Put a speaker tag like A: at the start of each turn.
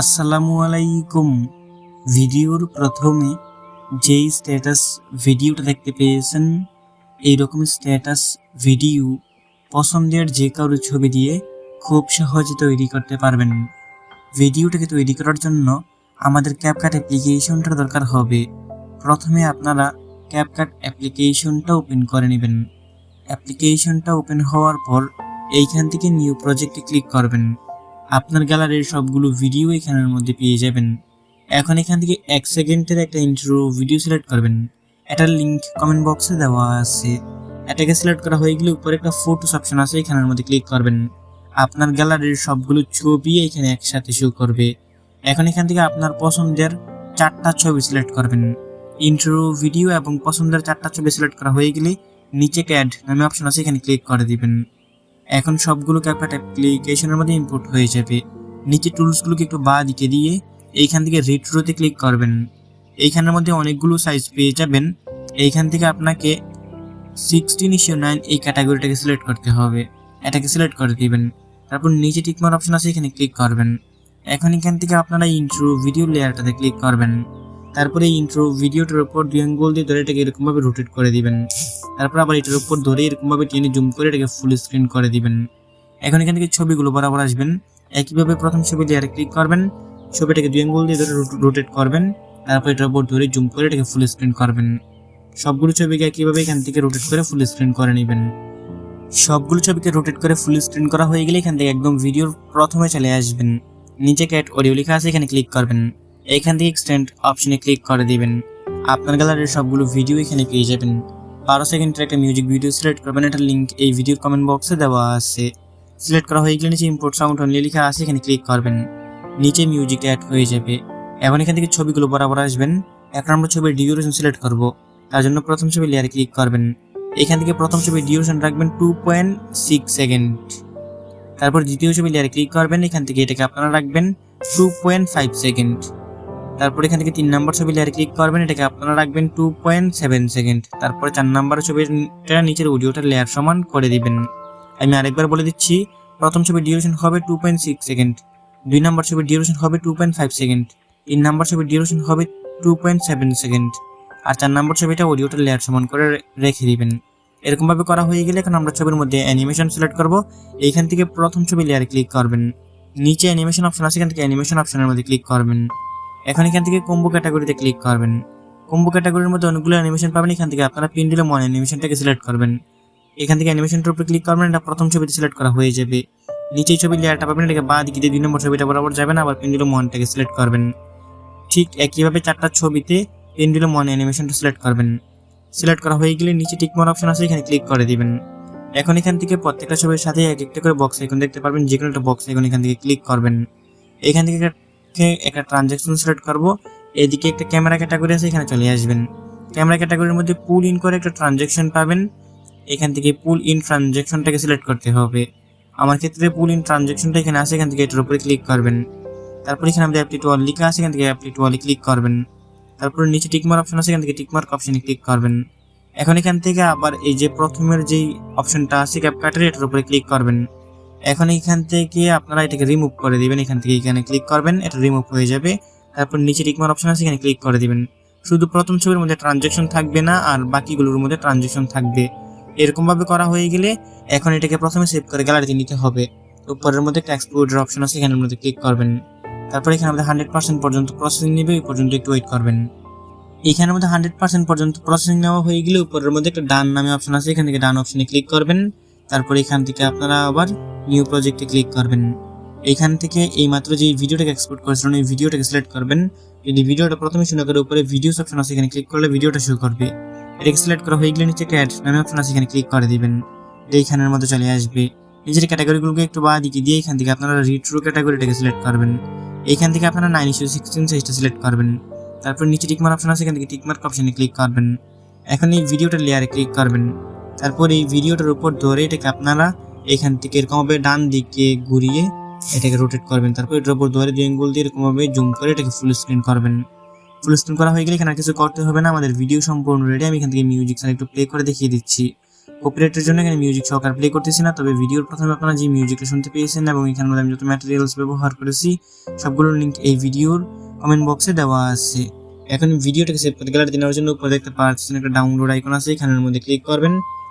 A: আসসালামু আলাইকুম। ভিডিওর প্রথমে যেই স্ট্যাটাস ভিডিওটা দেখতে পেয়েছেন, এইরকম স্ট্যাটাস ভিডিও পছন্দের যে কারও ছবি দিয়ে খুব সহজে তৈরি করতে পারবেন। ভিডিওটাকে তৈরি করার জন্য আমাদের ক্যাপকাট অ্যাপ্লিকেশনটার দরকার হবে। প্রথমে আপনারা ক্যাপকাট অ্যাপ্লিকেশনটা ওপেন করে নেবেন। অ্যাপ্লিকেশনটা ওপেন হওয়ার পর এইখান থেকে নিউ প্রজেক্টে ক্লিক করবেন। আপনার গ্যালারির সবগুলো ভিডিও এখানের মধ্যে পেয়ে যাবেন। এখন এখান থেকে এক সেকেন্ডের একটা ইন্ট্রো ভিডিও সিলেক্ট করবেন। এটার লিংক কমেন্ট বক্সে দেওয়া আছে। এটাকে সিলেক্ট করা হয়ে গেলে উপরে একটা ফটোস অপশন আছে, এখানের মধ্যে ক্লিক করবেন। আপনার গ্যালারির সবগুলো ছবি এখানে একসাথে শো করবে। এখন এখান থেকে আপনার পছন্দের চারটা ছবি সিলেক্ট করবেন। ইন্ট্রো ভিডিও এবং পছন্দের চারটা ছবি সিলেক্ট করা হয়ে গেলে নিচে ক্যাড নামে অপশন আছে, এখানে ক্লিক করে দিবেন। এখন সবগুলো ক্যাপকাট অ্যাপ্লিকেশনের মধ্যে ইম্পোর্ট হয়ে যাবে। নিচে টুলসগুলোকে একটু বা দিকে দিয়ে এইখান থেকে রিট্রোতে ক্লিক করবেন। এইখানের মধ্যে অনেকগুলো সাইজ পেয়ে যাবেন। এইখান থেকে আপনাকে সিক্সটিন ইস্যু নাইন এই ক্যাটাগরিটাকে সিলেক্ট করতে হবে। এটাকে সিলেক্ট করে দিবেন। তারপর নিচে টিকমার অপশন আছে, এখানে ক্লিক করবেন। এখন এখান থেকে আপনারা ইন্ট্রো ভিডিও লেয়ারটাতে ক্লিক করবেন। তারপরে ইন্ট্রো ভিডিওটার উপর দুই আঙ্গুল দিয়ে ধরে এটাকে এরকমভাবে রোটেট করে দিবেন। তারপর আবার এটার উপর ধরে এরকমভাবে টেনে জুম করে এটাকে ফুল স্ক্রিন করে দিবেন। এখন এখান থেকে ছবিগুলো বরাবর আসবেন। একইভাবে প্রথম ছবি লেয়ারে ক্লিক করবেন। ছবিটাকে দুই আঙ্গুল দিয়ে ধরে রোটেট করবেন। তারপর এটার উপর ধরে জুম করে এটাকে ফুল স্ক্রিন করবেন। সবগুলো ছবিকে একইভাবে এখান থেকে রোটেট করে ফুল স্ক্রিন করে নেবেন। সবগুলো ছবিকে রোটেট করে ফুল স্ক্রিন করা হয়ে গেলে এখান থেকে একদম ভিডিওর প্রথমে চলে আসবেন। নিচে ক্যাট অডিও লেখা আছে, এখানে ক্লিক করবেন। এখান থেকে এক্সটেন্ড অপশনে ক্লিক করে দিবেন। আপনার গ্যালারির সবগুলো ভিডিও এখানে পেয়ে যাবেন। বারো সেকেন্ডের একটা মিউজিক ভিডিও সিলেক্ট করবেন। এটার লিঙ্ক এই ভিডিওর কমেন্ট বক্সে দেওয়া আছে। সিলেক্ট করা হয়ে গেলে নিচে ইম্পোর্ট সাউন্ড অনলি লেখা আছে, এখানে ক্লিক করবেন। নিচে মিউজিক অ্যাড হয়ে যাবে। এখন এখান থেকে ছবিগুলো বরাবর আসবেন। এখন আমরা ছবির ডিউরেশন সিলেক্ট করব। তার জন্য প্রথম ছবি লেয়ারে ক্লিক করবেন। এখান থেকে প্রথম ছবির ডিউরেশন রাখবেন টু পয়েন্ট সিক্স সেকেন্ড তারপর দ্বিতীয় ছবি লেয়ারে ক্লিক করবেন। এখান থেকে এটাকে আপনারা রাখবেন টু পয়েন্ট ফাইভ সেকেন্ড তারপর এখান থেকে তিন নম্বর ছবি লেয়ারে ক্লিক করবেন, এটাকে আপনারা রাখবেন টু পয়েন্ট সেভেন সেকেন্ড তারপরে চার নম্বর ছবিটা নিচের অডিওটা লেয়ার সমান করে দিবেন। আমি আরেকবার বলে দিচ্ছি, প্রথম ছবির ডিউরেশন হবে টু পয়েন্ট সিক্স সেকেন্ড দুই নম্বর ছবির ডিউরেশন হবে টু পয়েন্ট ফাইভ সেকেন্ড তিন নম্বর ছবির ডিউরেশন হবে টু পয়েন্ট সেভেন সেকেন্ড আর চার নম্বর ছবিটা অডিওটা লেয়ার সমান করে রেখে দিবেন। এরকমভাবে করা হয়ে গেলে এখন আমরা ছবির মধ্যে অ্যানিমেশন সিলেক্ট করব, এইখান থেকে প্রথম ছবি লেয়ারে ক্লিক করবেন। নিচে অ্যানিমেশন অপশন আছে, এখান থেকে অ্যানিমেশন অপশনের মধ্যে ক্লিক করবেন। এখন এখান থেকে কম্বো ক্যাটাগরিতে ক্লিক করবেন। কম্বো ক্যাটাগরির মধ্যে অনেকগুলো অ্যানিমেশন পাবেন, এখান থেকে আপনারা পিন্ডিলে মনে অ্যানিমেশনটাকে সিলেক্ট করবেন। এখান থেকে অ্যানিমেশনটার উপরে ক্লিক করবেন, এটা প্রথম ছবিতে সিলেক্ট করা হয়ে যাবে। নিচে ছবি লেয়ারটা পাবেন, এটাকে বা দিকে দিয়ে দুই নম্বর ছবিটা বরাবর যাবেন আবার পেন্ডুলো মনটাকে সিলেক্ট করবেন। ঠিক একইভাবে চারটা ছবিতে পেন্ডুলো মন অ্যানিমেশনটা সিলেক্ট করবেন। সিলেক্ট করা হয়ে গেলে নিচে টিকমার অপশন আছে, এখানে ক্লিক করে দিবেন। এখন এখান থেকে প্রত্যেকটা ছবির সাথে এক একটা করে বক্স আইকন দেখতে পারবেন যে কোনো একটা বক্স আইকন এখান থেকে ক্লিক করবেন। এখান থেকে একটা- একটা ট্রানজ্যাকশন সিলেক্ট করব। এদিকে একটা ক্যামেরা ক্যাটাগরি আছে, এখানে চলে আসবেন। ক্যামেরা ক্যাটাগরির মধ্যে পুল ইন করে একটা ট্রানজ্যাকশন পাবেন। এখান থেকে পুল ইন ট্রানজ্যাকশনটাকে সিলেক্ট করতে হবে। আমার ক্ষেত্রে পুল ইন ট্রানজ্যাকশনটা এখানে আছে, এখান থেকে এটার উপরে ক্লিক করবেন। তারপর এখানে আমাদের অ্যাপটি টুয়াল লিখা আছে, এখান থেকে অ্যাপটি টুয়ালে ক্লিক করবেন। তারপর নিচে টিকমার অপশন আছে, এখান থেকে টিকমার্ক অপশনে ক্লিক করবেন। এখন এখান থেকে আবার এই যে প্রথমের যেই অপশনটা আছে ক্যাপকাটের এটার উপরে ক্লিক করবেন। এখন এখান থেকে আপনারা এটাকে রিমুভ করে দিবেন। এখান থেকে এখানে ক্লিক করবেন, এটা রিমুভ হয়ে যাবে। তারপর নিচে টিকমার অপশন আছে, এখানে ক্লিক করে দিবেন। শুধু প্রথম ছবির মধ্যে ট্রানজ্যাকশন থাকবে না, আর বাকিগুলোর মধ্যে ট্রানজ্যাকশন থাকবে। এরকম ভাবে করা হয়ে গেলে এখন এটাকে প্রথমে সেভ করে গ্যালারিতে নিতে হবে। উপরের মধ্যে একটা এক্সপোর্টের অপশন আছে, এখানের মধ্যে ক্লিক করবেন। তারপর এখানে আমাদের হান্ড্রেড পার্সেন্ট পর্যন্ত প্রসেসিং নেবে ওই পর্যন্ত একটু ওয়েট করবেন। এইখানের মধ্যে হান্ড্রেড পার্সেন্ট পর্যন্ত প্রসেসিং নেওয়া হয়ে গেলে উপরের মধ্যে একটা ডান নামে অপশন আছে, এখান থেকে ডান অপশনে ক্লিক করবেন। তারপর এখান থেকে আপনারা আবার নিউ প্রজেক্টে ক্লিক করবেন। এখান থেকে এই মাত্র যে ভিডিওটাকে এক্সপোর্ট করেছিলেন এই ভিডিওটাকে সিলেক্ট করবেন। যদি ভিডিওটা প্রথমে শুনে করে উপরে ভিডিওস অপশন আছে, এখানে ক্লিক করলে ভিডিওটা শো করবে। এটাকে সিলেক্ট করা হয়ে গেলে নিচে ক্যাট নামে অপশন আছে, এখানে ক্লিক করে দিবেন। এইখানের মধ্যে চলে আসবে। নিজের ক্যাটাগরিগুলোকে একটু বা দিকে দিয়ে এখান থেকে আপনারা রিট্রো ক্যাটাগরিটাকে সিলেক্ট করবেন। এইখান থেকে আপনারা নাইন ইস্যু সিক্সটিন সাইজটা সিলেক্ট করবেন। তারপর নিচে টিকমার অপশন আছে, এখান থেকে টিকমার্ক অপশনে ক্লিক করবেন। এখন এই ভিডিওটার লেয়ারে ক্লিক করবেন। তারপর এই ভিডিওটার উপর ধরে এটাকে আপনারা এখান থেকে এরকমভাবে ডান দিকে ঘুরিয়ে এটাকে রোটেট করবেন। তারপর এটার উপর ধরে দুই দিয়ে এরকমভাবে জুম করে এটাকে ফুল স্ক্রিন করবেন। ফুল স্ক্রিন করা হয়ে গেলে এখানে কিছু করতে হবে না। আমাদের ভিডিও সম্পূর্ণ রেডি আমি এখান থেকে মিউজিক একটু প্লে করে দেখিয়ে দিচ্ছি। কপিরাইটের জন্য এখানে মিউজিক সহকার প্লে করতেছি না। তবে ভিডিওর প্রথমে আপনারা যে মিউজিকটা শুনতে পেয়েছেন এবং এখানে আমি যত ম্যাটেরিয়ালস ব্যবহার করেছি, সবগুলোর লিঙ্ক এই ভিডিওর কমেন্ট বক্সে দেওয়া আছে। এখন ভিডিওটাকে সেভ করতে গ্যালারিতে নেওয়ার জন্য উপরে দেখতে পাচ্ছেন একটা ডাউনলোড আইকন আছে। এখানের মধ্যে ক্লিক করবেন।